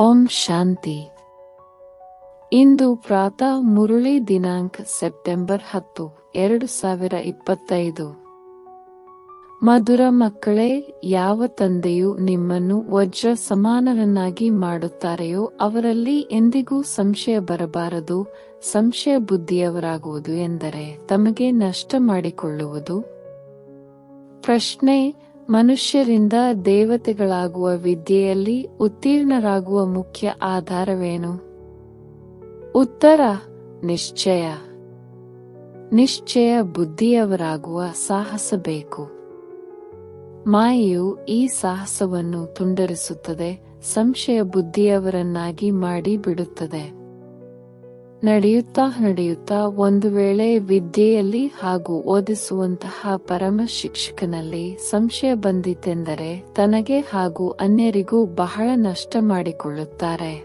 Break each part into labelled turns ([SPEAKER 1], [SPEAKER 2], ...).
[SPEAKER 1] ಓಂ ಶಾಂತಿ. ಇಂದು ಪ್ರಾತಃ ಮುರುಳಿ ದಿನಾಂಕ ಸೆಪ್ಟೆಂಬರ್ ಹತ್ತು, ಎರಡು ಸಾವಿರ ಇಪ್ಪತ್ತೈದು. ಮಧುರ ಮಕ್ಕಳೇ, ಯಾವ ತಂದೆಯು ನಿಮ್ಮನ್ನು ವಜ್ರ ಸಮಾನರನ್ನಾಗಿ ಮಾಡುತ್ತಾರೆಯೋ ಅವರಲ್ಲಿ ಎಂದಿಗೂ ಸಂಶಯ ಬರಬಾರದು, ಸಂಶಯ ಬುದ್ಧಿಯವರಾಗುವುದು ಎಂದರೆ ತಮಗೆ ನಷ್ಟ ಮಾಡಿಕೊಳ್ಳುವುದು? ಪ್ರಶ್ನೆ ಮನುಷ್ಯರಿಂದ ದೇವತೆಗಳಾಗುವ ವಿದ್ಯೆಯಲ್ಲಿ ಉತ್ತೀರ್ಣರಾಗುವ ಮುಖ್ಯ ಆಧಾರವೇನು? ಉತ್ತರ, ನಿಶ್ಚಯ. ನಿಶ್ಚಯ ಬುದ್ಧಿಯವರಾಗುವ ಸಾಹಸ ಬೇಕು. ಮಾಯೆಯು ಈ ಸಾಹಸವನ್ನು ತುಂಡರಿಸುತ್ತದೆ, ಸಂಶಯ ಬುದ್ಧಿಯವರನ್ನಾಗಿ ಮಾಡಿ ಬಿಡುತ್ತದೆ ನಡೆಯುತ್ತಾ ನಡೆಯುತ್ತಾ ಒಂದು ವೇಳೆ ವಿದ್ಯೆಯಲ್ಲಿ ಹಾಗೂ ಓದಿಸುವಂತಹ ಪರಮ ಶಿಕ್ಷಕನಲ್ಲಿ ಸಂಶಯ ಬಂದಿತೆಂದರೆ ತನಗೆ ಹಾಗೂ ಅನ್ಯರಿಗೂ ಬಹಳ ನಷ್ಟ ಮಾಡಿಕೊಳ್ಳುತ್ತಾರೆ.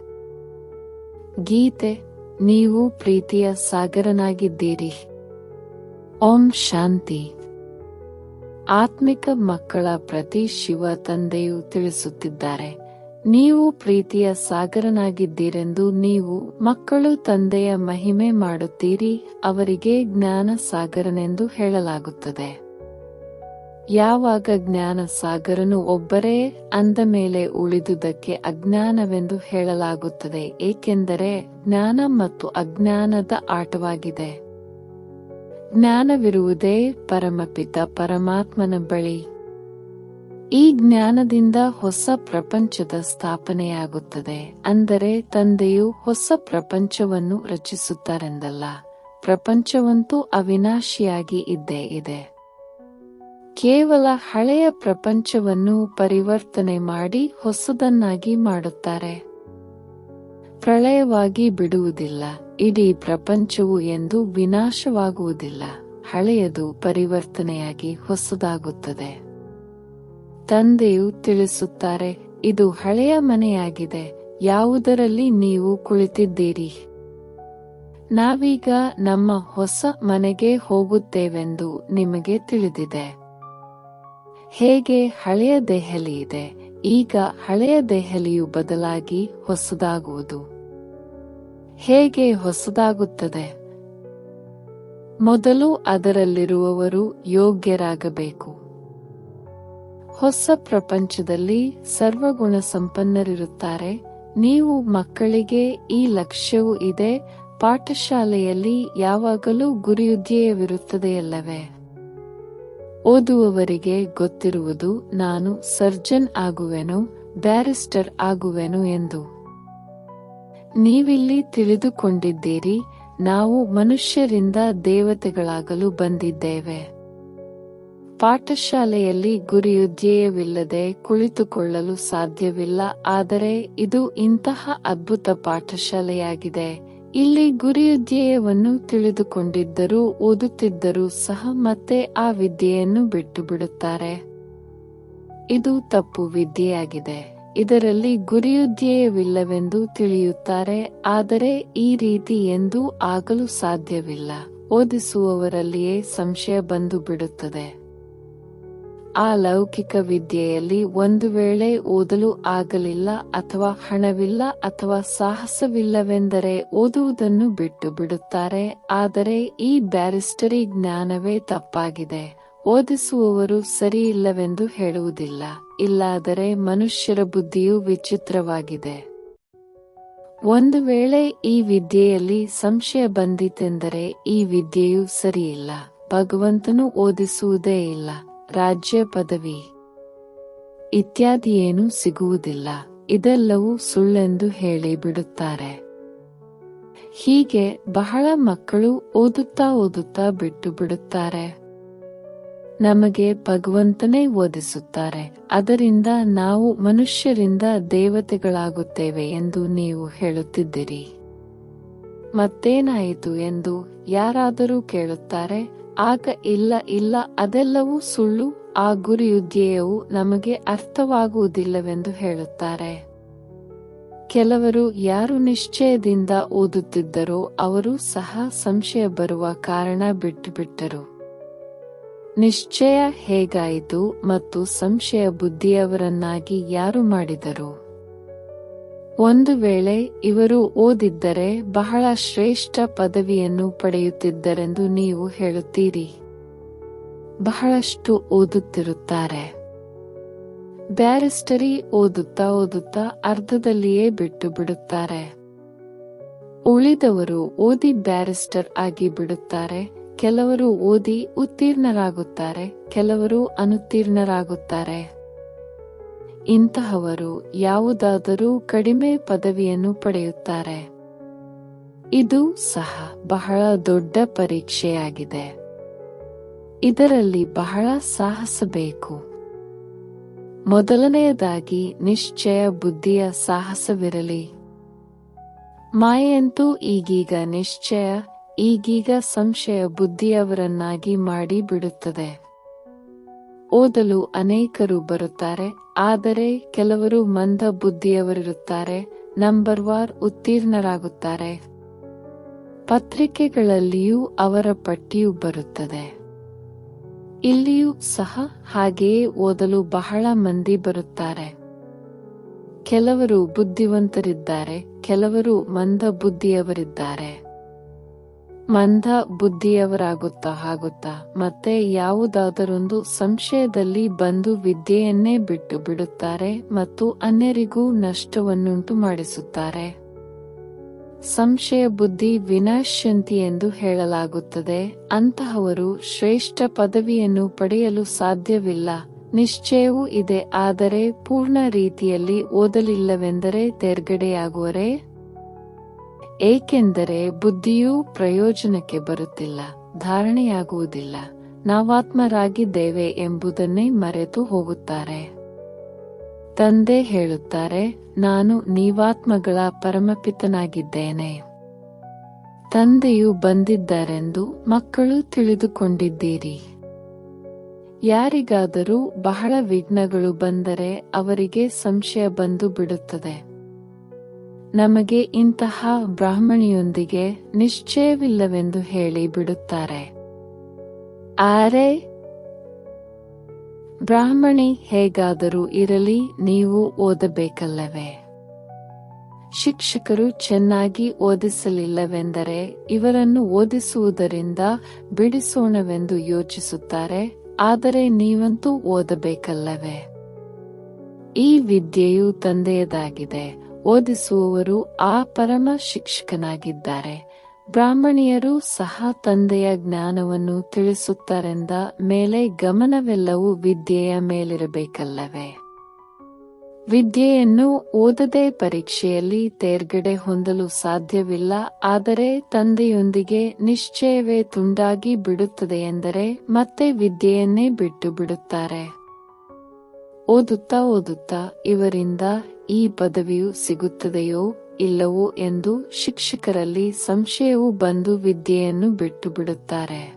[SPEAKER 1] ಗೀತೆ, ನೀವು ಪ್ರೀತಿಯ ಸಾಗರನಾಗಿದ್ದೀರಿ. ಓಂ ಶಾಂತಿ. ಆತ್ಮಿಕ ಮಕ್ಕಳ ಪ್ರತಿ ಶಿವ ತಂದೆಯು ತಿಳಿಸುತ್ತಿದ್ದಾರೆ. ನೀವು ಪ್ರೀತಿಯ ಸಾಗರನಾಗಿದ್ದೀರೆಂದು ನೀವು ಮಕ್ಕಳು ತಂದೆಯ ಮಹಿಮೆ ಮಾಡುತ್ತೀರಿ, ಅವರಿಗೆ ಜ್ಞಾನ ಸಾಗರನೆಂದು ಹೇಳಲಾಗುತ್ತದೆ. ಯಾವಾಗ ಜ್ಞಾನ ಸಾಗರನು ಒಬ್ಬರೇ ಅಂದ ಮೇಲೆ ಉಳಿದುದಕ್ಕೆ ಅಜ್ಞಾನವೆಂದು ಹೇಳಲಾಗುತ್ತದೆ, ಏಕೆಂದರೆ ಜ್ಞಾನ ಮತ್ತು ಅಜ್ಞಾನದ ಆಟವಾಗಿದೆ. ಜ್ಞಾನವಿರುವುದೇ ಪರಮಪಿತ ಪರಮಾತ್ಮನ ಬಳಿ. ಈ ಜ್ಞಾನದಿಂದ ಹೊಸ ಪ್ರಪಂಚದ ಸ್ಥಾಪನೆಯಾಗುತ್ತದೆ. ಅಂದರೆ ತಂದೆಯು ಹೊಸ ಪ್ರಪಂಚವನ್ನು ರಚಿಸುತ್ತಾರೆಂದಲ್ಲ. ಪ್ರಪಂಚವಂತೂ ಅವಿನಾಶಿಯಾಗಿ ಇದ್ದೇ ಇದೆ. ಕೇವಲ ಹಳೆಯ ಪ್ರಪಂಚವನ್ನು ಪರಿವರ್ತನೆ ಮಾಡಿ ಹೊಸದನ್ನಾಗಿ ಮಾಡುತ್ತಾರೆ. ಪ್ರಳಯವಾಗಿ ಬಿಡುವುದಿಲ್ಲ. ಇಡೀ ಪ್ರಪಂಚವು ಎಂದು ವಿನಾಶವಾಗುವುದಿಲ್ಲ. ಹಳೆಯದು ಪರಿವರ್ತನೆಯಾಗಿ ಹೊಸದಾಗುತ್ತದೆ. ತಂದೆಯು ತಿಳಿಸುತ್ತಾರೆ, ಇದು ಹಳೆಯ ಮನೆಯಾಗಿದೆ, ಯಾವುದರಲ್ಲಿ ನೀವು ಕುಳಿತಿದ್ದೀರಿ? ನಾವೀಗ ನಮ್ಮ ಹೊಸ ಮನೆಗೆ ಹೋಗುತ್ತೇವೆಂದು ನಿಮಗೆ ತಿಳಿದಿದೆ. ಹೇಗೆ ಹಳೆಯ ದೆಹಲಿ ಇದೆ? ಈಗ ಹಳೆಯ ದೆಹಲಿಯು ಬದಲಾಗಿ ಹೊಸದಾಗುವುದು. ಹೇಗೆ ಹೊಸದಾಗುತ್ತದೆ? ಮೊದಲು ಅದರಲ್ಲಿರುವವರು ಯೋಗ್ಯರಾಗಬೇಕು. ಹೊಸ ಪ್ರಪಂಚದಲ್ಲಿ ಸರ್ವಗುಣ ಸಂಪನ್ನರಿರುತ್ತಾರೆ ನೀವು ಮಕ್ಕಳಿಗೆ ಈ ಲಕ್ಷ್ಯವೂ ಇದೆ. ಪಾಠಶಾಲೆಯಲ್ಲಿ ಯಾವಾಗಲೂ ಗುರಿಯುಧ್ಯಯವಿರುತ್ತದೆಯಲ್ಲವೇ ಓದುವವರಿಗೆ ಗೊತ್ತಿರುವುದು, ನಾನು ಸರ್ಜನ್ ಆಗುವೆನು, ಬ್ಯಾರಿಸ್ಟರ್ ಆಗುವೆನು ಎಂದು. ನೀವಿಲ್ಲಿ ತಿಳಿದುಕೊಂಡಿದ್ದೀರಿ, ನಾವು ಮನುಷ್ಯರಿಂದ ದೇವತೆಗಳಾಗಲು ಬಂದಿದ್ದೇವೆ. ಪಾಠಶಾಲೆಯಲ್ಲಿ ಗುರಿಯುಧ್ಯಯವಿಲ್ಲದೆ ಕುಳಿತುಕೊಳ್ಳಲು ಸಾಧ್ಯವಿಲ್ಲ, ಆದರೆ ಇದು ಇಂತಹ ಅದ್ಭುತ ಪಾಠಶಾಲೆಯಾಗಿದೆ. ಇಲ್ಲಿ ಗುರಿಯುಧ್ಯಯವನ್ನು ತಿಳಿದುಕೊಂಡಿದ್ದರೂ ಓದುತ್ತಿದ್ದರೂ ಸಹ ಮತ್ತೆ ಆ ವಿದ್ಯೆಯನ್ನು ಬಿಟ್ಟು ಬಿಡುತ್ತಾರೆ ಇದು ತಪ್ಪು ವಿದ್ಯೆಯಾಗಿದೆ. ಇದರಲ್ಲಿ ಗುರಿಯುಧ್ಯಯವಿಲ್ಲವೆಂದು ತಿಳಿಯುತ್ತಾರೆ, ಆದರೆ ಈ ರೀತಿ ಎಂದೂ ಆಗಲು ಸಾಧ್ಯವಿಲ್ಲ. ಓದಿಸುವವರಲ್ಲಿಯೇ ಸಂಶಯ ಬಂದು ಬಿಡುತ್ತದೆ. ಆ ಲೌಕಿಕ ವಿದ್ಯೆಯಲ್ಲಿ ಒಂದು ವೇಳೆ ಓದಲು ಆಗಲಿಲ್ಲ ಅಥವಾ ಹಣವಿಲ್ಲ ಅಥವಾ ಸಾಹಸವಿಲ್ಲವೆಂದರೆ ಓದುವುದನ್ನು ಬಿಟ್ಟು ಬಿಡುತ್ತಾರೆ, ಆದರೆ ಈ ಬ್ಯಾರಿಸ್ಟರಿ ಜ್ಞಾನವೇ ತಪ್ಪಾಗಿದೆ. ಓದಿಸುವವರು ಸರಿಯಿಲ್ಲವೆಂದು ಹೇಳುವುದಿಲ್ಲ, ಇಲ್ಲಾದರೆ ಮನುಷ್ಯರ ಬುದ್ಧಿಯು ವಿಚಿತ್ರವಾಗಿದೆ. ಒಂದು ವೇಳೆ ಈ ವಿದ್ಯೆಯಲ್ಲಿ ಸಂಶಯ ಬಂದಿತೆಂದರೆ ಈ ವಿದ್ಯೆಯು ಸರಿಯಿಲ್ಲ, ಭಗವಂತನು ಓದಿಸುವುದೇ ಇಲ್ಲ. ರಾಜ್ಯ ಪದವಿ ಇತ್ಯಾದಿಯೇನೂ ಸಿಗುವುದಿಲ್ಲ. ಇದೆಲ್ಲವೂ ಸುಳ್ಳೆಂದು ಹೇಳಿ ಬಿಡುತ್ತಾರೆ. ಹೀಗೆ ಬಹಳ ಮಕ್ಕಳು ಓದುತ್ತಾ ಓದುತ್ತಾ ಬಿಟ್ಟು ಬಿಡುತ್ತಾರೆ. ನಮಗೆ ಭಗವಂತನೇ ಓದಿಸುತ್ತಾರೆ. ಅದರಿಂದ ನಾವು ಮನುಷ್ಯರಿಂದ ದೇವತೆಗಳಾಗುತ್ತೇವೆ ಎಂದು ನೀವು ಹೇಳುತ್ತಿದ್ದೀರಿ. ಮತ್ತೇನಾಯಿತು ಎಂದು ಯಾರಾದರೂ ಕೇಳುತ್ತಾರೆ? ಆಗ ಇಲ್ಲ ಇಲ್ಲ, ಅದೆಲ್ಲವೂ ಸುಳ್ಳು. ಆ ಗುರಿಯು ಧ್ಯೇಯವು ನಮಗೆ ಅರ್ಥವಾಗುವುದಿಲ್ಲವೆಂದು ಹೇಳುತ್ತಾರೆ. ಕೆಲವರು ಯಾರು ನಿಶ್ಚಯದಿಂದ ಓದುತ್ತಿದ್ದರೋ ಅವರು ಸಹ ಸಂಶಯ ಬರುವ ಕಾರಣ ಬಿಟ್ಟುಬಿಟ್ಟರು. ನಿಶ್ಚಯ ಹೇಗಾಯಿತು ಮತ್ತು ಸಂಶಯ ಬುದ್ಧಿಯವರನ್ನಾಗಿ ಯಾರು ಮಾಡಿದರು? ಒಂದು ವೇಳೆ ಇವರು ಓದಿದ್ದರೆ ಬಹಳ ಶ್ರೇಷ್ಠ ಪದವಿಯನ್ನು ಪಡೆಯುತ್ತಿದ್ದರೆಂದು ನೀವು ಹೇಳುತ್ತೀರಿ. ಬಹಳಷ್ಟು ಓದುತ್ತಿರುತ್ತಾರೆ. ಬ್ಯಾರಿಸ್ಟರಿ ಓದುತ್ತಾ ಓದುತ್ತಾ ಅರ್ಧದಲ್ಲಿಯೇ ಬಿಟ್ಟು ಬಿಡುತ್ತಾರೆ. ಉಳಿದವರು ಓದಿ ಬ್ಯಾರಿಸ್ಟರ್ ಆಗಿ ಬಿಡುತ್ತಾರೆ, ಕೆಲವರು ಓದಿ ಉತ್ತೀರ್ಣರಾಗುತ್ತಾರೆ, ಕೆಲವರು ಅನುತ್ತೀರ್ಣರಾಗುತ್ತಾರೆ. ಇಂತಹವರು ಯಾವುದಾದರೂ ಕಡಿಮೆ ಪದವಿಯನ್ನು ಪಡೆಯುತ್ತಾರೆ. ಇದು ಸಹ ಬಹಳ ದೊಡ್ಡ ಪರೀಕ್ಷೆಯಾಗಿದೆ. ಇದರಲ್ಲಿ ಬಹಳ ಸಾಹಸ ಬೇಕು. ಮೊದಲನೆಯದಾಗಿ ನಿಶ್ಚಯ ಬುದ್ಧಿಯ ಸಾಹಸವಿರಲಿ. ಮಾಯೆಯಂತೂ ಈಗೀಗ ನಿಶ್ಚಯ, ಈಗೀಗ ಸಂಶಯ ಬುದ್ಧಿಯವರನ್ನಾಗಿ ಮಾಡಿ ಬಿಡುತ್ತದೆ ಓದಲು ಅನೇಕರು ಬರುತ್ತಾರೆ ಆದರೆ ಕೆಲವರು ಮಂದ ಬುದ್ಧಿಯವರಿರುತ್ತಾರೆ, ನಂಬರ್ ವಾರ್ ಉತ್ತೀರ್ಣರಾಗುತ್ತಾರೆ. ಪತ್ರಿಕೆಗಳಲ್ಲಿಯೂ ಅವರ ಪಟ್ಟಿಯು ಬರುತ್ತದೆ. ಇಲ್ಲಿಯೂ ಸಹ ಹಾಗೆಯೇ ಓದಲು ಬಹಳ ಮಂದಿ ಬರುತ್ತಾರೆ. ಕೆಲವರು ಬುದ್ಧಿವಂತರಿದ್ದಾರೆ, ಕೆಲವರು ಮಂದ ಬುದ್ಧಿಯವರಿದ್ದಾರೆ. ಮಂದ ಬುದ್ಧಿಯವರಾಗುತ್ತಾ ಆಗುತ್ತಾ, ಮತ್ತೆ ಯಾವುದಾದರೊಂದು ಸಂಶಯದಲ್ಲಿ ಬಂದು ವಿದ್ಯೆಯನ್ನೇ ಬಿಟ್ಟು ಬಿಡುತ್ತಾರೆ ಮತ್ತು ಅನ್ಯರಿಗೂ ನಷ್ಟವನ್ನುಂಟು ಮಾಡಿಸುತ್ತಾರೆ. ಸಂಶಯ ಬುದ್ಧಿ ವಿನಾಶಂತಿ ಎಂದು ಹೇಳಲಾಗುತ್ತದೆ. ಅಂತಹವರು ಶ್ರೇಷ್ಠ ಪದವಿಯನ್ನು ಪಡೆಯಲು ಸಾಧ್ಯವಿಲ್ಲ. ನಿಶ್ಚಯವೂ ಇದೆ, ಆದರೆ ಪೂರ್ಣ ರೀತಿಯಲ್ಲಿ ಓದಲಿಲ್ಲವೆಂದರೆ ತೆರ್ಗಡೆಯಾಗುವರೇ? ಏಕೆಂದರೆ ಬುದ್ಧಿಯೂ ಪ್ರಯೋಜನಕ್ಕೆ ಬರುತ್ತಿಲ್ಲ, ಧಾರಣೆಯಾಗುವುದಿಲ್ಲ. ನಾವಾತ್ಮರಾಗಿದ್ದೇವೆ ಎಂಬುದನ್ನೇ ಮರೆತು ಹೋಗುತ್ತಾರೆ. ತಂದೆ ಹೇಳುತ್ತಾರೆ, ನಾನು ನೀವಾತ್ಮಗಳ ಪರಮಪಿತನಾಗಿದ್ದೇನೆ. ತಂದೆಯು ಬಂದಿದ್ದಾರೆಂದು ಮಕ್ಕಳು ತಿಳಿದುಕೊಂಡಿದ್ದೀರಿ. ಯಾರಿಗಾದರೂ ಬಹಳ ವಿಘ್ನಗಳು ಬಂದರೆ ಅವರಿಗೆ ಸಂಶಯ ಬಂದು ಬಿಡುತ್ತದೆ. ನಮಗೆ ಇಂತಹ ಬ್ರಾಹ್ಮಣಿಯೊಂದಿಗೆ ನಿಶ್ಚಯವಿಲ್ಲವೆಂದು ಹೇಳಿ ಬಿಡುತ್ತಾರೆ. ಆರೆ, ಬ್ರಾಹ್ಮಣಿ ಹೇಗಾದರೂ ಇರಲಿ, ನೀವು ಓದಬೇಕಲ್ಲವೇ? ಶಿಕ್ಷಕರು ಚೆನ್ನಾಗಿ ಓದಿಸಲಿಲ್ಲವೆಂದರೆ ಇವರನ್ನು ಓದಿಸುವುದರಿಂದ ಬಿಡಿಸೋಣವೆಂದು ಯೋಚಿಸುತ್ತಾರೆ, ಆದರೆ ನೀವಂತೂ ಓದಬೇಕಲ್ಲವೇ? ಈ ವಿದ್ಯೆಯು ತಂದೆಯದಾಗಿದೆ. ಓದಿಸುವವರು ಆ ಪರಮ ಶಿಕ್ಷಕನಾಗಿದ್ದಾರೆ. ಬ್ರಾಹ್ಮಣಿಯರು ಸಹ ತಂದೆಯ ಜ್ಞಾನವನ್ನು ತಿಳಿಸುತ್ತಾರೆಂದ ಮೇಲೆ ಗಮನವೆಲ್ಲವೂ ವಿದ್ಯೆಯ ಮೇಲಿರಬೇಕಲ್ಲವೇ? ವಿದ್ಯೆಯನ್ನು ಓದದೆ ಪರೀಕ್ಷೆಯಲ್ಲಿ ತೇರ್ಗಡೆ ಹೊಂದಲು ಸಾಧ್ಯವಿಲ್ಲ, ಆದರೆ ತಂದೆಯೊಂದಿಗೆ ನಿಶ್ಚಯವೇ ತುಂಡಾಗಿ ಬಿಡುತ್ತದೆ ಎಂದರೆ ಮತ್ತೆ ವಿದ್ಯೆಯನ್ನೇ ಬಿಟ್ಟು ಬಿಡುತ್ತಾರೆ. ಓದುತ್ತಾ ಓದುತ್ತಾ ಇವರಿಂದ ಈ ಪದವಿಯು ಸಿಗುತ್ತದೆಯೋ ಇಲ್ಲವೋ ಎಂದು ಶಿಕ್ಷಕರಲ್ಲಿ ಸಂಶಯವು ಬಂದು ವಿದ್ಯೆಯನ್ನು ಬಿಟ್ಟು ಬಿಡುತ್ತಾರೆ.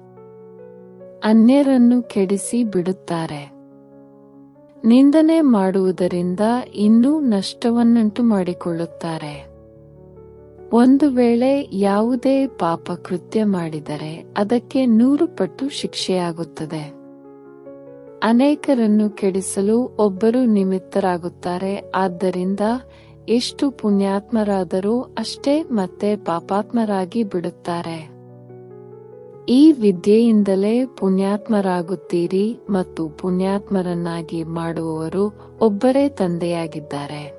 [SPEAKER 1] ಅನ್ಯರನ್ನು ಕೆಡಿಸಿ ಬಿಡುತ್ತಾರೆ. ನಿಂದನೆ ಮಾಡುವುದರಿಂದ ಇನ್ನೂ ನಷ್ಟವನ್ನುಂಟು ಮಾಡಿಕೊಳ್ಳುತ್ತಾರೆ. ಒಂದು ವೇಳೆ ಯಾವುದೇ ಪಾಪ ಕೃತ್ಯ ಮಾಡಿದರೆ ಅದಕ್ಕೆ ನೂರು ಪಟ್ಟು ಶಿಕ್ಷೆಯಾಗುತ್ತದೆ. ಅನೇಕರನ್ನು ಕೆಡಿಸಲು ಒಬ್ಬರು ನಿಮಿತ್ತರಾಗುತ್ತಾರೆ. ಆದ್ದರಿಂದ ಎಷ್ಟು ಪುಣ್ಯಾತ್ಮರಾದರೂ ಅಷ್ಟೇ ಮತ್ತೆ ಪಾಪಾತ್ಮರಾಗಿ ಬಿಡುತ್ತಾರೆ. ಈ ವಿದ್ಯೆಯಿಂದಲೇ ಪುಣ್ಯಾತ್ಮರಾಗುತ್ತೀರಿ ಮತ್ತು ಪುಣ್ಯಾತ್ಮರನ್ನಾಗಿ ಮಾಡುವವರು ಒಬ್ಬರೇ ತಂದೆಯಾಗಿದ್ದಾರೆ.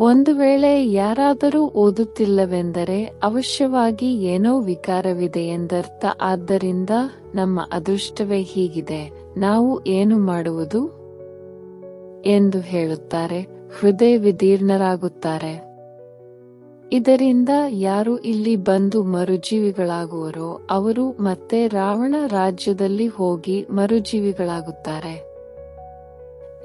[SPEAKER 1] ಒಂದು ವೇಳೆ ಯಾರಾದರೂ ಓದುತ್ತಿಲ್ಲವೆಂದರೆ ಅವಶ್ಯವಾಗಿ ಏನೋ ವಿಕಾರವಿದೆ ಎಂದರ್ಥ. ಆದ್ದರಿಂದ ನಮ್ಮ ಅದೃಷ್ಟವೇ ಹೀಗಿದೆ. ನಾವು ಏನು ಮಾಡುವುದು? ಎಂದು ಹೇಳುತ್ತಾರೆ. ಹೃದಯ ವಿದೀರ್ಣರಾಗುತ್ತಾರೆ. ಇದರಿಂದ ಯಾರು ಇಲ್ಲಿ ಬಂದು ಮರುಜೀವಿಗಳಾಗುವರೋ, ಅವರು ಮತ್ತೆ ರಾವಣ ರಾಜ್ಯದಲ್ಲಿ ಹೋಗಿ ಮರುಜೀವಿಗಳಾಗುತ್ತಾರೆ.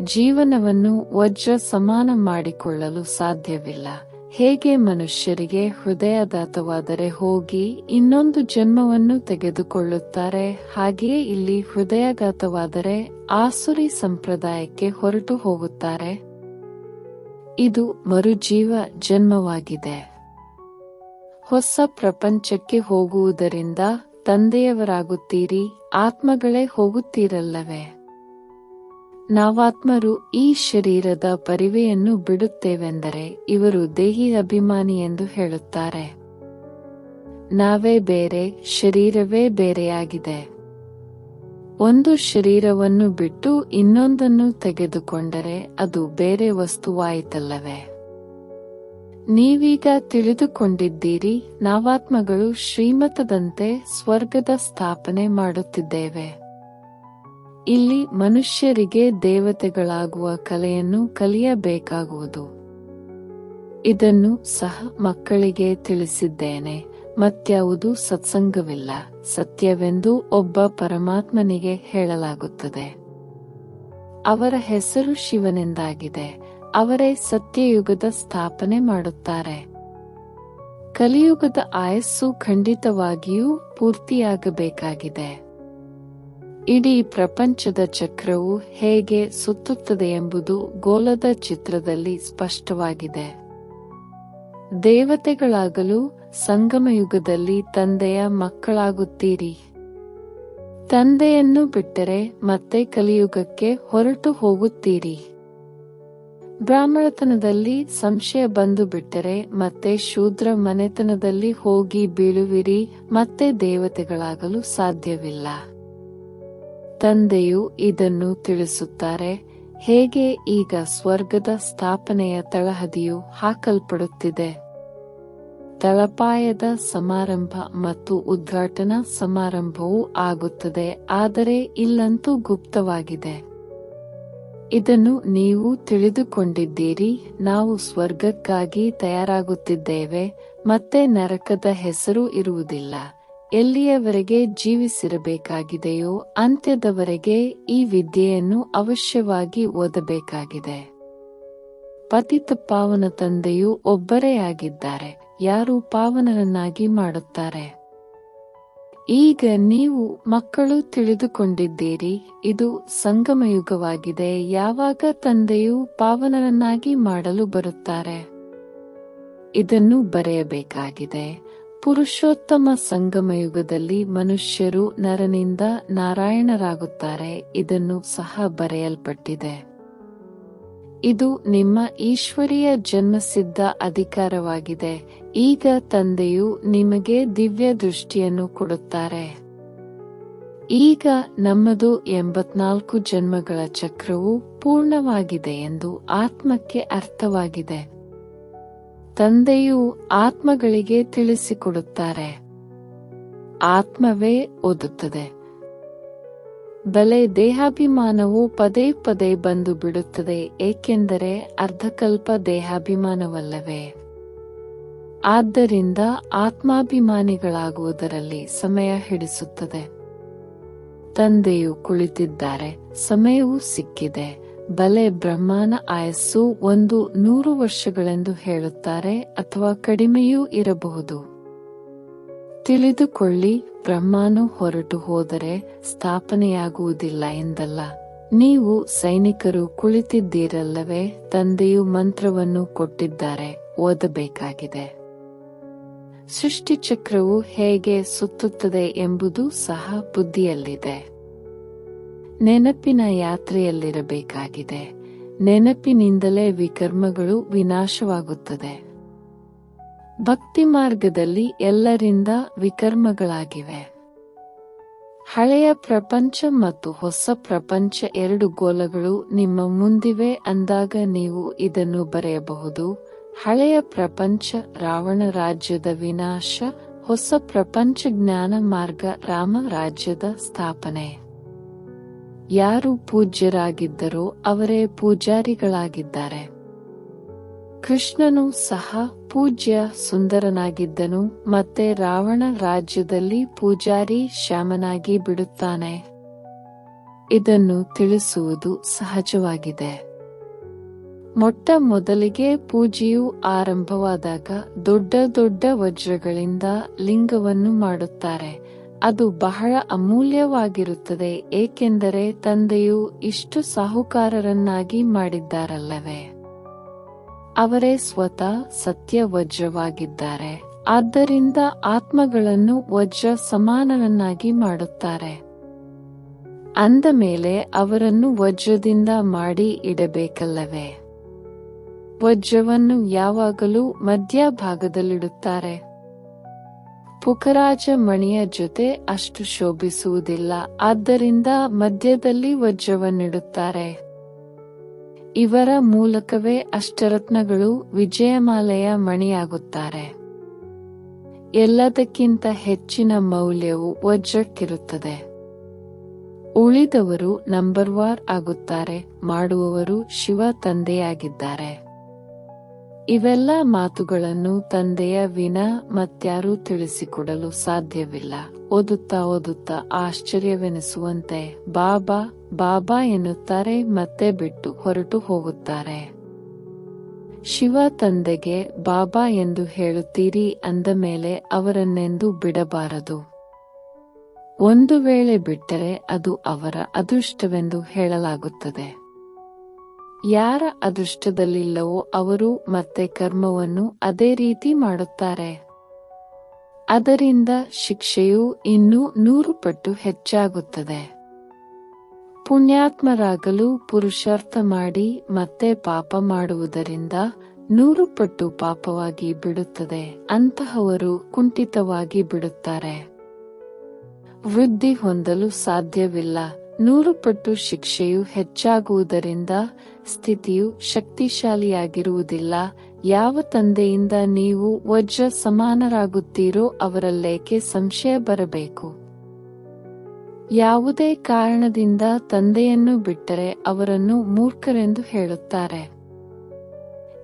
[SPEAKER 1] ಜೀವನವನ್ನು ವಜ್ರ ಸಮಾನ ಮಾಡಿಕೊಳ್ಳಲು ಸಾಧ್ಯವಿಲ್ಲ. ಹೇಗೆ ಮನುಷ್ಯರಿಗೆ ಹೃದಯದಾತವಾದರೆ ಹೋಗಿ ಇನ್ನೊಂದು ಜನ್ಮವನ್ನು ತೆಗೆದುಕೊಳ್ಳುತ್ತಾರೆ, ಹಾಗೆಯೇ ಇಲ್ಲಿ ಹೃದಯಘಾತವಾದರೆ ಆಸುರಿ ಸಂಪ್ರದಾಯಕ್ಕೆ ಹೊರಟು ಹೋಗುತ್ತಾರೆ. ಇದು ಮರುಜೀವ ಜನ್ಮವಾಗಿದೆ. ಹೊಸ ಪ್ರಪಂಚಕ್ಕೆ ಹೋಗುವುದರಿಂದ ತಂದೆಯವರಾಗುತ್ತೀರಿ, ಆತ್ಮಗಳೇ ಹೋಗುತ್ತೀರಲ್ಲವೇ? ನಾವಾತ್ಮರು ಈ ಶರೀರದ ಪರಿವೆಯನ್ನು ಬಿಡುತ್ತೇವೆಂದರೆ ಇವರು ದೇಹಿ ಅಭಿಮಾನಿ ಎಂದು ಹೇಳುತ್ತಾರೆ. ನಾವೇ ಬೇರೆ, ಶರೀರವೇ ಬೇರೆಯಾಗಿದೆ. ಒಂದು ಶರೀರವನ್ನು ಬಿಟ್ಟು ಇನ್ನೊಂದನ್ನು ತೆಗೆದುಕೊಂಡರೆ ಅದು ಬೇರೆ ವಸ್ತುವಾಯಿತಲ್ಲವೇ? ನೀವೀಗ ತಿಳಿದುಕೊಂಡಿದ್ದೀರಿ, ನಾವಾತ್ಮಗಳು ಶ್ರೀಮತದಂತೆ ಸ್ವರ್ಗದ ಸ್ಥಾಪನೆ ಮಾಡುತ್ತಿದ್ದೇವೆ. ಇಲ್ಲಿ ಮನುಷ್ಯರಿಗೆ ದೇವತೆಗಳಾಗುವ ಕಲೆಯನ್ನು ಕಲಿಯಬೇಕಾಗುವುದು. ಇದನ್ನು ಸಹ ಮಕ್ಕಳಿಗೆ ತಿಳಿಸಿದ್ದೇನೆ. ಮತ್ಯಾವುದು ಸತ್ಸಂಗವಿಲ್ಲ. ಸತ್ಯವೆಂದು ಒಬ್ಬ ಪರಮಾತ್ಮನಿಗೆ ಹೇಳಲಾಗುತ್ತದೆ. ಅವರ ಹೆಸರು ಶಿವನೆಂದಾಗಿದೆ. ಅವರೇ ಸತ್ಯಯುಗದ ಸ್ಥಾಪನೆ ಮಾಡುತ್ತಾರೆ. ಕಲಿಯುಗದ ಆಯಸ್ಸು ಖಂಡಿತವಾಗಿಯೂ ಪೂರ್ತಿಯಾಗಬೇಕಾಗಿದೆ. ಇಡೀ ಪ್ರಪಂಚದ ಚಕ್ರವು ಹೇಗೆ ಸುತ್ತುತ್ತದೆ ಎಂಬುದು ಗೋಲದ ಚಿತ್ರದಲ್ಲಿ ಸ್ಪಷ್ಟವಾಗಿದೆ. ದೇವತೆಗಳಾಗಲು ಸಂಗಮಯುಗದಲ್ಲಿ ತಂದೆಯ ಮಕ್ಕಳಾಗುತ್ತೀರಿ. ತಂದೆಯನ್ನು ಬಿಟ್ಟರೆ ಮತ್ತೆ ಕಲಿಯುಗಕ್ಕೆ ಹೊರಟು ಹೋಗುತ್ತೀರಿ. ಬ್ರಾಹ್ಮಣತನದಲ್ಲಿ ಸಂಶಯ ಬಂದು ಬಿಟ್ಟರೆ ಮತ್ತೆ ಶೂದ್ರ ಮನೆತನದಲ್ಲಿ ಹೋಗಿ ಬೀಳುವಿರಿ, ಮತ್ತೆ ದೇವತೆಗಳಾಗಲು ಸಾಧ್ಯವಿಲ್ಲ. ತಂದೆಯು ಇದನ್ನು ತಿಳಿಸುತ್ತಾರೆ, ಹೇಗೆ ಈಗ ಸ್ವರ್ಗದ ಸ್ಥಾಪನೆಯ ತಳಹದಿಯು ಹಾಕಲ್ಪಡುತ್ತಿದೆ? ತಳಪಾಯದ ಸಮಾರಂಭ ಮತ್ತು ಉದ್ಘಾಟನಾ ಸಮಾರಂಭವೂ ಆಗುತ್ತದೆ, ಆದರೆ ಇಲ್ಲಂತೂ ಗುಪ್ತವಾಗಿದೆ. ಇದನ್ನು ನೀವು ತಿಳಿದುಕೊಂಡಿದ್ದೀರಿ, ನಾವು ಸ್ವರ್ಗಕ್ಕಾಗಿ ತಯಾರಾಗುತ್ತಿದ್ದೇವೆ, ಮತ್ತೆ ನರಕದ ಹೆಸರು ಇರುವುದಿಲ್ಲ. ಎಲ್ಲಿಯವರೆಗೆ ಜೀವಿಸಿರಬೇಕಾಗಿದೆಯೋ ಅಂತ್ಯದವರೆಗೆ ಈ ವಿದ್ಯೆಯನ್ನು ಅವಶ್ಯವಾಗಿ ಓದಬೇಕಾಗಿದೆ. ಪತಿತ ಪಾವನ ತಂದೆಯು ಒಬ್ಬರೇ ಆಗಿದ್ದಾರೆ, ಯಾರು ಪಾವನರನ್ನಾಗಿ ಮಾಡುತ್ತಾರೆ. ಈಗ ನೀವು ಮಕ್ಕಳು ತಿಳಿದುಕೊಂಡಿದ್ದೀರಿ, ಇದು ಸಂಗಮಯುಗವಾಗಿದೆ, ಯಾವಾಗ ತಂದೆಯು ಪಾವನರನ್ನಾಗಿ ಮಾಡಲು ಬರುತ್ತಾರೆ? ಇದನ್ನು ಬರೆಯಬೇಕಾಗಿದೆ. ಪುರುಷೋತ್ತಮ ಸಂಗಮಯುಗದಲ್ಲಿ ಮನುಷ್ಯರು ನರನಿಂದ ನಾರಾಯಣರಾಗುತ್ತಾರೆ. ಇದನ್ನು ಸಹ ಬರೆಯಲ್ಪಟ್ಟಿದೆ. ಇದು ನಿಮ್ಮ ಈಶ್ವರೀಯ ಜನ್ಮಸಿದ್ಧ ಅಧಿಕಾರವಾಗಿದೆ. ಈಗ ತಂದೆಯು ನಿಮಗೆ ದಿವ್ಯ ದೃಷ್ಟಿಯನ್ನು ಕೊಡುತ್ತಾರೆ. ಈಗ ನಮ್ಮದು ಎಂಬತ್ನಾಲ್ಕು ಜನ್ಮಗಳ ಚಕ್ರವು ಪೂರ್ಣವಾಗಿದೆ ಎಂದು ಆತ್ಮಕ್ಕೆ ಅರ್ಥವಾಗಿದೆ. ತಂದೆಯು ಆತ್ಮಗಳಿಗೆ ತಿಳಿಸಿಕೊಡುತ್ತಾರೆ. ಆತ್ಮವೇ ಓದುತ್ತದೆ. ಬಲೆ ದೇಹಾಭಿಮಾನವು ಪದೇ ಪದೇ ಬಂದು ಬಿಡುತ್ತದೆ, ಏಕೆಂದರೆ ಅರ್ಧಕಲ್ಪ ದೇಹಾಭಿಮಾನವಲ್ಲವೇ. ಆದ್ದರಿಂದ ಆತ್ಮಾಭಿಮಾನಿಗಳಾಗುವುದರಲ್ಲಿ ಸಮಯ ಹಿಡಿಸುತ್ತದೆ. ತಂದೆಯು ಕುಳಿತಿದ್ದಾರೆ, ಸಮಯವು ಸಿಕ್ಕಿದೆ. ಬಲೆ ಬ್ರಹ್ಮನ ಆಯಸ್ಸು ಒಂದು ನೂರು ವರ್ಷಗಳೆಂದು ಹೇಳುತ್ತಾರೆ ಅಥವಾ ಕಡಿಮೆಯೂ ಇರಬಹುದು. ತಿಳಿದುಕೊಳ್ಳಿ, ಬ್ರಹ್ಮನು ಹೊರಟು ಹೋದರೆ ಸ್ಥಾಪನೆಯಾಗುವುದಿಲ್ಲ ಎಂದಲ್ಲ. ನೀವು ಸೈನಿಕರು ಕುಳಿತಿದ್ದೀರಲ್ಲವೇ, ತಂದೆಯು ಮಂತ್ರವನ್ನು ಕೊಟ್ಟಿದ್ದಾರೆ, ಓದಬೇಕಾಗಿದೆ. ಸೃಷ್ಟಿಚಕ್ರವು ಹೇಗೆ ಸುತ್ತುತ್ತದೆ ಎಂಬುದು ಸಹ ಬುದ್ಧಿಯಲ್ಲಿದೆ. ನೆನಪಿನ ಯಾತ್ರೆಯಲ್ಲಿರಬೇಕಾಗಿದೆ. ನೆನಪಿನಿಂದಲೇ ವಿಕರ್ಮಗಳು ವಿನಾಶವಾಗುತ್ತದೆ. ಭಕ್ತಿ ಮಾರ್ಗದಲ್ಲಿ ಎಲ್ಲರಿಂದ ವಿಕರ್ಮಗಳಾಗಿವೆ. ಹಳೆಯ ಪ್ರಪಂಚ ಮತ್ತು ಹೊಸ ಪ್ರಪಂಚ ಎರಡು ಗೋಲಗಳು ನಿಮ್ಮ ಮುಂದಿವೆ ಅಂದಾಗ ನೀವು ಇದನ್ನು ಬರೆಯಬಹುದು. ಹಳೆಯ ಪ್ರಪಂಚ ರಾವಣ ರಾಜ್ಯದ ವಿನಾಶ, ಹೊಸ ಪ್ರಪಂಚ ಜ್ಞಾನ ಮಾರ್ಗ ರಾಮ ರಾಜ್ಯದ ಸ್ಥಾಪನೆ. ಯಾರು ಪೂಜ್ಯರಾಗಿದ್ದರೋ ಅವರೇ ಪೂಜಾರಿಗಳಾಗಿದ್ದಾರೆ. ಕೃಷ್ಣನು ಸಹ ಪೂಜ್ಯ ಸುಂದರನಾಗಿದ್ದನು ಮತ್ತೆ ರಾವಣ ರಾಜ್ಯದಲ್ಲಿ ಪೂಜಾರಿ ಶ್ಯಾಮನಾಗಿ ಬಿಡುತ್ತಾನೆ. ಇದನ್ನು ತಿಳಿಸುವುದು ಸಹಜವಾಗಿದೆ. ಮೊಟ್ಟ ಮೊದಲಿಗೆ ಪೂಜೆಯು ಆರಂಭವಾದಾಗ ದೊಡ್ಡ ದೊಡ್ಡ ವಜ್ರಗಳಿಂದ ಲಿಂಗವನ್ನು ಮಾಡುತ್ತಾರೆ. ಅದು ಬಹಳ ಅಮೂಲ್ಯವಾಗಿರುತ್ತದೆ, ಏಕೆಂದರೆ ತಂದೆಯು ಇಷ್ಟು ಸಾಹುಕಾರರನ್ನಾಗಿ ಮಾಡಿದ್ದಾರಲ್ಲವೇ? ಅವರೇ ಸ್ವತಃ ಸತ್ಯ ವಜ್ರವಾಗಿದ್ದಾರೆ ಆದ್ದರಿಂದ ಆತ್ಮಗಳನ್ನು ವಜ್ರ ಸಮಾನರನ್ನಾಗಿ ಮಾಡುತ್ತಾರೆ. ಅಂದ ಮೇಲೆ ಅವರನ್ನು ವಜ್ರದಿಂದ ಮಾಡಿ ಇಡಬೇಕಲ್ಲವೇ? ವಜ್ರವನ್ನು ಯಾವಾಗಲೂ ಮಧ್ಯಭಾಗದಲ್ಲಿಡುತ್ತಾರೆ. ಪುಕರಾಜ ಮಣಿಯ ಜೊತೆ ಅಷ್ಟು ಶೋಭಿಸುವುದಿಲ್ಲ. ಆದ್ದರಿಂದ ಮಧ್ಯದಲ್ಲಿ ವಜ್ರವನ್ನಿಡುತ್ತಾರೆ. ಇವರ ಮೂಲಕವೇ ಅಷ್ಟರತ್ನಗಳು ವಿಜಯಮಾಲೆಯ ಮಣಿಯಾಗುತ್ತಾರೆ. ಎಲ್ಲದಕ್ಕಿಂತ ಹೆಚ್ಚಿನ ಮೌಲ್ಯವು ವಜ್ರಕ್ಕಿರುತ್ತದೆ. ಉಳಿದವರು ನಂಬರ್ ವಾರ್ ಆಗುತ್ತಾರೆ, ಮಾಡುವವರು ಶಿವ ತಂದೆಯಾಗಿದ್ದಾರೆ. ಇವೆಲ್ಲ ಮಾತುಗಳನ್ನು ತಂದೆಯ ವಿನ ಮತ್ಯಾರೂ ತಿಳಿಸಿಕೊಡಲು ಸಾಧ್ಯವಿಲ್ಲ. ಓದುತ್ತಾ ಓದುತ್ತಾ ಆಶ್ಚರ್ಯವೆನಿಸುವಂತೆ ಬಾಬಾ ಬಾಬಾ ಎನ್ನುತ್ತಾರೆ, ಮತ್ತೆ ಬಿಟ್ಟು ಹೊರಟು ಹೋಗುತ್ತಾರೆ. ಶಿವ ತಂದೆಗೆ ಬಾಬಾ ಎಂದು ಹೇಳುತ್ತೀರಿ ಅಂದ ಮೇಲೆ ಅವರನ್ನೆಂದು ಬಿಡಬಾರದು. ಒಂದು ವೇಳೆ ಬಿಟ್ಟರೆ ಅದು ಅವರ ಅದೃಷ್ಟವೆಂದು ಹೇಳಲಾಗುತ್ತದೆ. ಯಾರ ಅದೃಷ್ಟದಲ್ಲಿಲ್ಲವೋ ಅವರು ಮತ್ತೆ ಕರ್ಮವನ್ನು ಅದೇ ರೀತಿ ಮಾಡುತ್ತಾರೆ. ಅದರಿಂದ ಶಿಕ್ಷೆಯು ಇನ್ನೂ ನೂರು ಪಟ್ಟು ಹೆಚ್ಚಾಗುತ್ತದೆ. ಪುಣ್ಯಾತ್ಮರಾಗಲು ಪುರುಷಾರ್ಥ ಮಾಡಿ ಮತ್ತೆ ಪಾಪ ಮಾಡುವುದರಿಂದ ನೂರು ಪಟ್ಟು ಪಾಪವಾಗಿ ಬಿಡುತ್ತದೆ ಅಂತಹವರು ಕುಂಠಿತವಾಗಿ ಬಿಡುತ್ತಾರೆ. ವೃದ್ಧಿ ಹೊಂದಲು ಸಾಧ್ಯವಿಲ್ಲ. ನೂರು ಪಟ್ಟು ಶಿಕ್ಷೆಯು ಹೆಚ್ಚಾಗುವುದರಿಂದ ಸ್ಥಿತಿಯು ಶಕ್ತಿಶಾಲಿಯಾಗಿರುವುದಿಲ್ಲ. ಯಾವ ತಂದೆಯಿಂದ ನೀವು ವಜ್ರ ಸಮಾನರಾಗುತ್ತೀರೋ ಅವರಲ್ಲೇಕೆ ಸಂಶಯ ಬರಬೇಕು? ಯಾವುದೇ ಕಾರಣದಿಂದ ತಂದೆಯನ್ನು ಬಿಟ್ಟರೆ ಅವರನ್ನು ಮೂರ್ಖರೆಂದು ಹೇಳುತ್ತಾರೆ.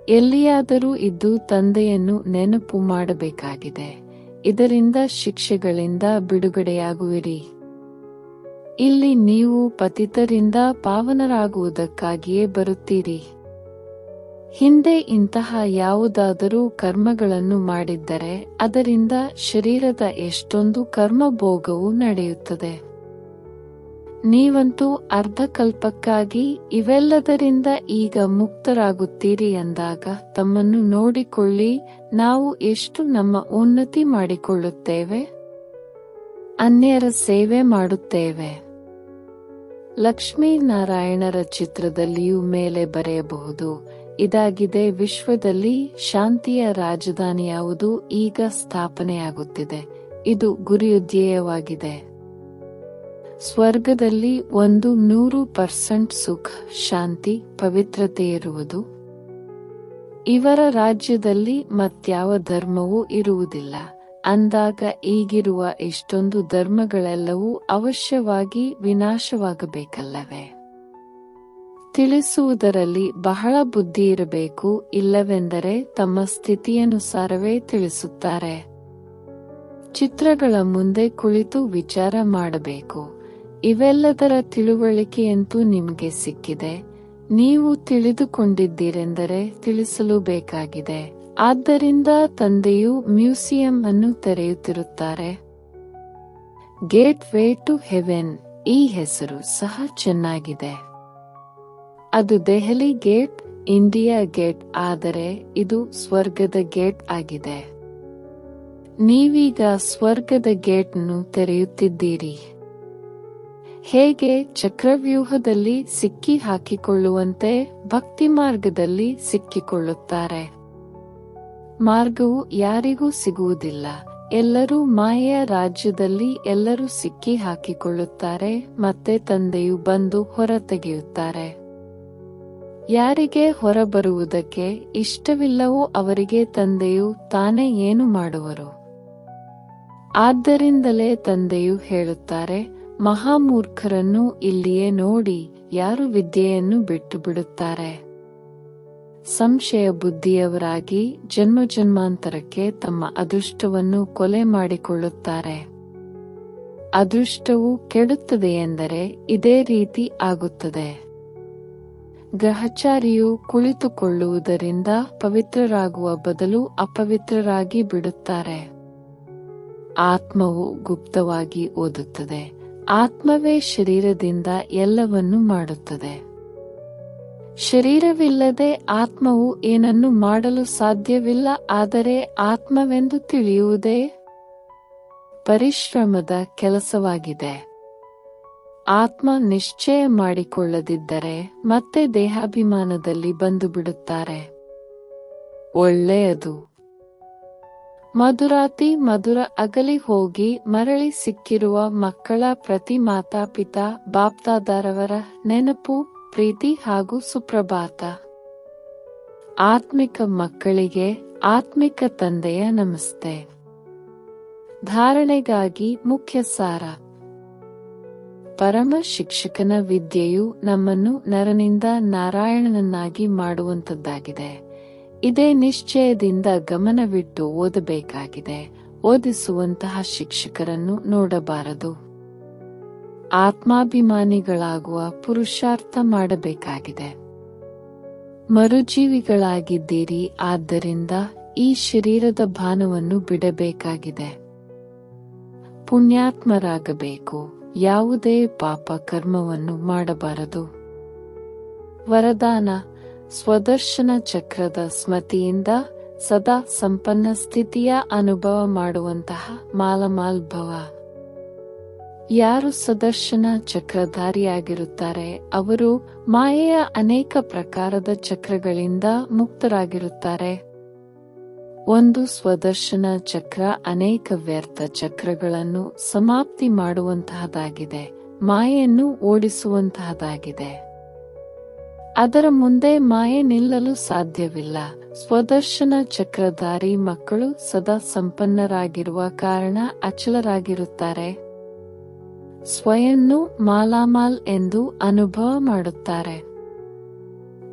[SPEAKER 1] ಎಲ್ಲಿಯಾದರೂ ಇದ್ದು ತಂದೆಯನ್ನು ನೆನಪು ಮಾಡಬೇಕಾಗಿದೆ. ಇದರಿಂದ ಶಿಕ್ಷೆಗಳಿಂದ ಬಿಡುಗಡೆಯಾಗುವಿರಿ. ಇಲ್ಲಿ ನೀವು ಪತಿತರಿಂದ ಪಾವನರಾಗುವುದಕ್ಕಾಗಿಯೇ ಬರುತ್ತೀರಿ. ಹಿಂದೆ ಇಂತಹ ಯಾವುದಾದರೂ ಕರ್ಮಗಳನ್ನು ಮಾಡಿದ್ದರೆ ಅದರಿಂದ ಶರೀರದ ಎಷ್ಟೊಂದು ಕರ್ಮಭೋಗವು ನಡೆಯುತ್ತದೆ. ನೀವಂತೂ ಅರ್ಧಕಲ್ಪಕ್ಕಾಗಿ ಇವೆಲ್ಲದರಿಂದ ಈಗ ಮುಕ್ತರಾಗುತ್ತೀರಿ ಎಂದಾಗ ತಮ್ಮನ್ನು ನೋಡಿಕೊಳ್ಳಿ, ನಾವು ಎಷ್ಟು ನಮ್ಮ ಉನ್ನತಿ ಮಾಡಿಕೊಳ್ಳುತ್ತೇವೆ? ಅನ್ಯರ ಸೇವೆ ಮಾಡುತ್ತೇವೆ. ಲಕ್ಷ್ಮೀನಾರಾಯಣರ ಚಿತ್ರದಲ್ಲಿಯೂ ಮೇಲೆ ಬರೆಯಬಹುದು. ಇದಾಗಿದೆ, ವಿಶ್ವದಲ್ಲಿ ಶಾಂತಿಯ ರಾಜಧಾನಿ ಯಾವುದು ಈಗ ಸ್ಥಾಪನೆಯಾಗುತ್ತಿದೆ. ಇದು ಗುರಿಯುಧ್ಯೇಯವಾಗಿದೆ ಸ್ವರ್ಗದಲ್ಲಿ ಒಂದು ನೂರು ಪರ್ಸೆಂಟ್ ಸುಖ, ಶಾಂತಿ, ಪವಿತ್ರತೆ ಇರುವುದು. ಇವರ ರಾಜ್ಯದಲ್ಲಿ ಮತ್ಯಾವ ಧರ್ಮವೂ ಇರುವುದಿಲ್ಲ. ಅಂದಾಗ ಈಗಿರುವ ಇಷ್ಟೊಂದು ಧರ್ಮಗಳೆಲ್ಲವೂ ಅವಶ್ಯವಾಗಿ ವಿನಾಶವಾಗಬೇಕಲ್ಲವೇ? ತಿಳಿಸುವುದರಲ್ಲಿ ಬಹಳ ಬುದ್ಧಿ ಇರಬೇಕು, ಇಲ್ಲವೆಂದರೆ ತಮ್ಮ ಸ್ಥಿತಿಯನುಸಾರವೇ ತಿಳಿಸುತ್ತಾರೆ. ಚಿತ್ರಗಳ ಮುಂದೆ ಕುಳಿತು ವಿಚಾರ ಮಾಡಬೇಕು. ಇವೆಲ್ಲದರ ತಿಳುವಳಿಕೆಯಂತೂ ನಿಮಗೆ ಸಿಕ್ಕಿದೆ. ನೀವು ತಿಳಿದುಕೊಂಡಿದ್ದೀರೆಂದರೆ ತಿಳಿಸಲು ಬೇಕಾಗಿದೆ. ಆದ್ದರಿಂದ ತಂದೆಯು ಮ್ಯೂಸಿಯಂ ಅನ್ನು ತೆರೆಯುತ್ತಿರುತ್ತಾರೆ. ಗೇಟ್ ವೇ ಟು ಹೆವೆನ್ ಈ ಹೆಸರು ಸಹ ಚೆನ್ನಾಗಿದೆ. ಅದು ದೆಹಲಿ ಗೇಟ್, ಇಂಡಿಯಾ ಗೇಟ್, ಆದರೆ ಇದು ಸ್ವರ್ಗದ ಗೇಟ್ ಆಗಿದೆ. ನೀವೀಗ ಸ್ವರ್ಗದ ಗೇಟ್ನ್ನು ತೆರೆಯುತ್ತಿದ್ದೀರಿ. ಹೇಗೆ ಚಕ್ರವ್ಯೂಹದಲ್ಲಿ ಸಿಕ್ಕಿ ಹಾಕಿಕೊಳ್ಳುವಂತೆ ಭಕ್ತಿ ಮಾರ್ಗದಲ್ಲಿ ಸಿಕ್ಕಿಕೊಳ್ಳುತ್ತಾರೆ? ಮಾರ್ಗವು ಯಾರಿಗೂ ಸಿಗುವುದಿಲ್ಲ. ಎಲ್ಲರೂ ಮಾಯೆಯ ರಾಜ್ಯದಲ್ಲಿ ಎಲ್ಲರೂ ಸಿಕ್ಕಿ ಹಾಕಿಕೊಳ್ಳುತ್ತಾರೆ, ಮತ್ತೆ ತಂದೆಯು ಬಂದು ಹೊರತೆಗೆಯುತ್ತಾರೆ. ಯಾರಿಗೆ ಹೊರಬರುವುದಕ್ಕೆ ಇಷ್ಟವಿಲ್ಲವೋ ಅವರಿಗೆ ತಂದೆಯು ತಾನೇ ಏನು ಮಾಡುವರು. ಆದ್ದರಿಂದಲೇ ತಂದೆಯು ಹೇಳುತ್ತಾರೆ, ಮಹಾಮೂರ್ಖರನ್ನು ಇಲ್ಲಿಯೇ ನೋಡಿ, ಯಾರು ವಿದ್ಯೆಯನ್ನು ಬಿಟ್ಟು ಬಿಡುತ್ತಾರೆ ಸಂಶಯ ಬುದ್ಧಿಯವರಾಗಿ ಜನ್ಮ ಜನ್ಮಾಂತರಕ್ಕೆ ತಮ್ಮ ಅದೃಷ್ಟವನ್ನು ಕೊಲೆ ಮಾಡಿಕೊಳ್ಳುತ್ತಾರೆ. ಅದೃಷ್ಟವು ಕೆಡುತ್ತದೆ ಎಂದರೆ ಇದೇ ರೀತಿ ಆಗುತ್ತದೆ. ಗ್ರಹಚಾರಿಯು ಕುಳಿತುಕೊಳ್ಳುವುದರಿಂದ ಪವಿತ್ರರಾಗುವ ಬದಲು ಅಪವಿತ್ರರಾಗಿ ಬಿಡುತ್ತಾರೆ. ಆತ್ಮವು ಗುಪ್ತವಾಗಿ ಓದುತ್ತದೆ. ಆತ್ಮವೇ ಶರೀರದಿಂದ ಎಲ್ಲವನ್ನೂ ಮಾಡುತ್ತದೆ. ಶರೀರವಿಲ್ಲದೆ ಆತ್ಮವು ಏನನ್ನು ಮಾಡಲು ಸಾಧ್ಯವಿಲ್ಲ, ಆದರೆ ಆತ್ಮವೆಂದು ತಿಳಿಯುವುದೇ ಪರಿಶ್ರಮದ ಕೆಲಸವಾಗಿದೆ. ಆತ್ಮ ನಿಶ್ಚಯ ಮಾಡಿಕೊಳ್ಳದಿದ್ದರೆ ಮತ್ತೆ ದೇಹಾಭಿಮಾನದಲ್ಲಿ ಬಂದು ಬಿಡುತ್ತಾರೆ ಒಳ್ಳೆಯದು. ಮಧುರಾತಿ ಮಧುರ ಅಗಲಿ ಹೋಗಿ ಮರಳಿ ಸಿಕ್ಕಿರುವ ಮಕ್ಕಳ ಪ್ರತಿ ಮಾತಾಪಿತಾ, ಬಾಪ್ತಾದಾರವರ ನೆನಪು ಪ್ರೀತಿ ಹಾಗೂ ಸುಪ್ರಭಾತ. ಆತ್ಮಿಕ ಮಕ್ಕಳಿಗೆ ಆತ್ಮಿಕ ತಂದೆಯ ನಮಸ್ತೆ. ಧಾರಣೆಗಾಗಿ ಮುಖ್ಯ ಸಾರ. ಪರಮ ಶಿಕ್ಷಕನ ವಿದ್ಯೆಯು ನಮ್ಮನ್ನು ನರನಿಂದ ನಾರಾಯಣನನ್ನಾಗಿ ಮಾಡುವಂತದ್ದಾಗಿದೆ ಇದೇ ನಿಶ್ಚಯದಿಂದ ಗಮನವಿಟ್ಟು ಓದಬೇಕಾಗಿದೆ. ಓದಿಸುವಂತಹ ಶಿಕ್ಷಕರನ್ನು ನೋಡಬಾರದು. ಆತ್ಮಾಭಿಮಾನಿಗಳಾಗುವ ಪುರುಷಾರ್ಥ ಮಾಡಬೇಕಾಗಿದೆ. ಮರುಜೀವಿಗಳಾಗಿದ್ದೀರಿ, ಆದ್ದರಿಂದ ಈ ಶರೀರದ ಭಾನವನ್ನು ಬಿಡಬೇಕಾಗಿದೆ. ಪುಣ್ಯಾತ್ಮರಾಗಬೇಕು, ಯಾವುದೇ ಪಾಪ ಕರ್ಮವನ್ನು ಮಾಡಬಾರದು. ವರದಾನ, ಸ್ವದರ್ಶನ ಚಕ್ರದ ಸ್ಮತಿಯಿಂದ ಸದಾ ಸಂಪನ್ನ ಸ್ಥಿತಿಯ ಅನುಭವ ಮಾಡುವಂತಹ ಮಾಲಮಾಲ್ ಭವ ಯಾರು ಸದರ್ಶನ ಚಕ್ರಧಾರಿಯಾಗಿರುತ್ತಾರೆ, ಅವರು ಮಾಯೆಯ ಅನೇಕ ಪ್ರಕಾರದ ಚಕ್ರಗಳಿಂದ ಮುಕ್ತರಾಗಿರುತ್ತಾರೆ. ಒಂದು ಸ್ವದರ್ಶನ ಚಕ್ರ ಅನೇಕ ವ್ಯರ್ಥ ಚಕ್ರಗಳನ್ನು ಸಮಾಪ್ತಿ ಮಾಡುವಂತಹದಾಗಿದೆ ಮಾಯೆಯನ್ನು ಓಡಿಸುವಂತಹದಾಗಿದೆ ಅದರ ಮುಂದೆ ಮಾಯೆ ನಿಲ್ಲಲು ಸಾಧ್ಯವಿಲ್ಲ, ಸ್ವದರ್ಶನ ಚಕ್ರಧಾರಿ ಮಕ್ಕಳು ಸದಾ ಸಂಪನ್ನರಾಗಿರುವ ಕಾರಣ ಅಚಲರಾಗಿರುತ್ತಾರೆ. ಸ್ವಯನ್ನು ಮಾಲಾಮಾಲ್ ಎಂದು ಅನುಭವ ಮಾಡುತ್ತಾರೆ.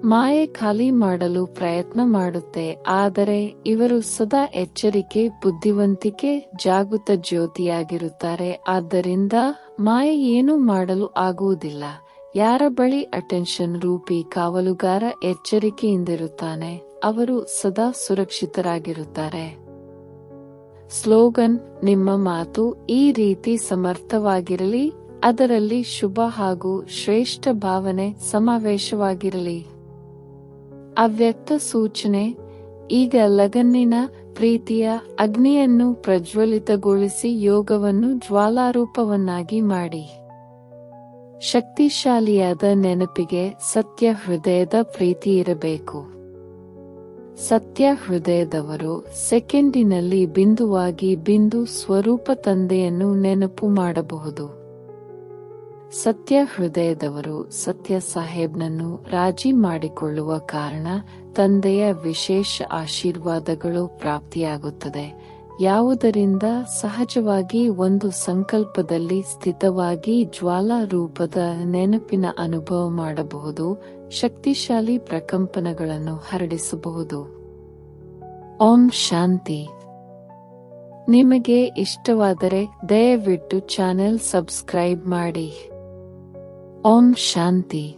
[SPEAKER 1] ಮಾಯೆ ಖಾಲಿ ಮಾಡಲು ಪ್ರಯತ್ನ ಮಾಡುತ್ತೆ, ಆದರೆ ಇವರು ಸದಾ ಎಚ್ಚರಿಕೆ, ಬುದ್ಧಿವಂತಿಕೆ, ಜಾಗೃತ ಜ್ಯೋತಿಯಾಗಿರುತ್ತಾರೆ. ಆದ್ದರಿಂದ ಮಾಯೆ ಏನು ಮಾಡಲು ಆಗುವುದಿಲ್ಲ. ಯಾರ ಬಳಿ ಅಟೆನ್ಷನ್ ರೂಪಿ ಕಾವಲುಗಾರ ಎಚ್ಚರಿಕೆಯಿಂದಿರುತ್ತಾನೆ, ಅವರು ಸದಾ ಸುರಕ್ಷಿತರಾಗಿರುತ್ತಾರೆ. ಸ್ಲೋಗನ್, ನಿಮ್ಮ ಮಾತು ಈ ರೀತಿ ಸಮರ್ಥವಾಗಿರಲಿ, ಅದರಲ್ಲಿ ಶುಭ ಹಾಗೂ ಶ್ರೇಷ್ಠ ಭಾವನೆ ಸಮಾವೇಶವಾಗಿರಲಿ. ಅವ್ಯಕ್ತ ಸೂಚನೆ, ಈಗ ಲಗನ್ನಿನ ಪ್ರೀತಿಯ ಅಗ್ನಿಯನ್ನು ಪ್ರಜ್ವಲಿತಗೊಳಿಸಿ ಯೋಗವನ್ನು ಜ್ವಾಲಾರೂಪವನ್ನಾಗಿ ಮಾಡಿ. ಶಕ್ತಿಶಾಲಿಯಾದ ನೆನಪಿಗೆ ಸತ್ಯ ಹೃದಯದ ಪ್ರೀತಿ ಇರಬೇಕು. ಸತ್ಯ ಹೃದಯದವರು ಸೆಕೆಂಡಿನಲ್ಲಿ ಬಿಂದುವಾಗಿ ಬಿಂದು ಸ್ವರೂಪ ತಂದೆಯನ್ನು ನೆನಪು ಮಾಡಬಹುದು. ಸತ್ಯ ಹೃದಯದವರು ಸತ್ಯ ಸಾಹೇಬ್ನನ್ನು ರಾಜಿ ಮಾಡಿಕೊಳ್ಳುವ ಕಾರಣ ತಂದೆಯ ವಿಶೇಷ ಆಶೀರ್ವಾದಗಳು ಪ್ರಾಪ್ತಿಯಾಗುತ್ತದೆ. ಯಾವುದರಿಂದ? ಸಹಜವಾಗಿ ಒಂದು ಸಂಕಲ್ಪದಲ್ಲಿ ಸ್ಥಿತವಾಗಿ ಜ್ವಾಲಾ ರೂಪದ ನೆನಪಿನ ಅನುಭವ ಮಾಡಬಹುದು. ಶಕ್ತಿಶಾಲಿ ಪ್ರಕಂಪನಗಳನ್ನು ಹರಡಿಸಬಹುದು. ಓಂ ಶಾಂತಿ. ನಿಮಗೆ ಇಷ್ಟವಾದರೆ ದಯವಿಟ್ಟು ಚಾನೆಲ್ ಸಬ್ಸ್ಕ್ರೈಬ್ ಮಾಡಿ. ಓಂ ಶಾಂತಿ.